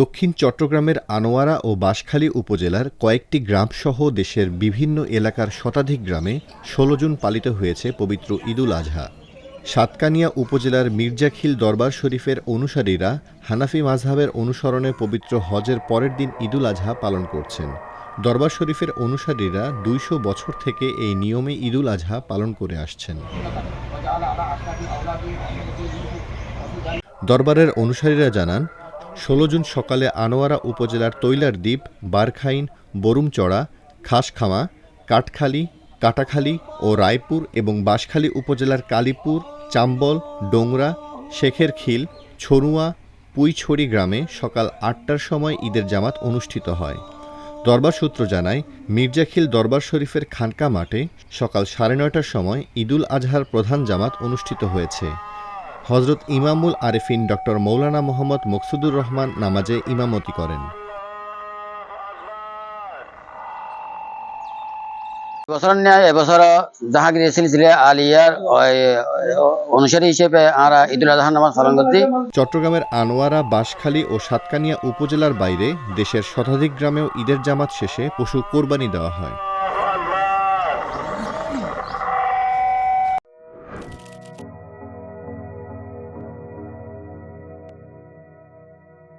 দক্ষিণ চট্টগ্রামের আনোয়ারা ও বাঁশখালী উপজেলার কয়েকটি গ্রামসহ দেশের বিভিন্ন এলাকার শতাধিক গ্রামে ষোলো জুন পালিত হয়েছে পবিত্র ঈদুল আজহা। সাতকানিয়া উপজেলার মির্জাখিল দরবার শরীফের অনুসারীরা হানাফি মাযহাবের অনুসরণে পবিত্র হজের পরের দিন ঈদুল আজহা পালন করছেন। দরবার শরীফের অনুসারীরা দুইশো বছর থেকে এই নিয়মে ঈদুল আজহা পালন করে আসছেন। দরবারের অনুসারীরা জানান, ষোলো জুন সকালে আনোয়ারা উপজেলার তৈলার দ্বীপ, বারখাইন, বরুমচড়া, খাসখামা, কাঠখালী, কাটাখালী ও রায়পুর এবং বাঁশখালী উপজেলার কালীপুর, চাম্বল, ডোংরা, শেখের খিল, ছড়ুয়া, পুইছড়ি গ্রামে সকাল আটটার সময় ঈদের জামাত অনুষ্ঠিত হয়। দরবার সূত্র জানায় মির্জাখিল দরবার শরীফের খানকা মাঠে সকাল সাড়ে নয়টার সময় ঈদুল আজহার প্রধান জামাত অনুষ্ঠিত হয়েছে। হজরত ইমামুল আরেফিন ডক্টর মৌলানা মোহাম্মদ মকসুদুর রহমান নামাজে ইমামতি করেন। বছর ন্যায় এবছর জাহাঙ্গীর সিলসিলে আলিয়ার অনুসারী হিসেবে আমরা ঈদুল আজহা নামাজ পালন করছি। চট্টগ্রামের আনোয়ারা বাঁশখালী ও সাতকানিয়া উপজেলার বাইরে দেশের শতাধিক গ্রামেও ঈদের জামাত শেষে পশু কোরবানি দেওয়া হয়।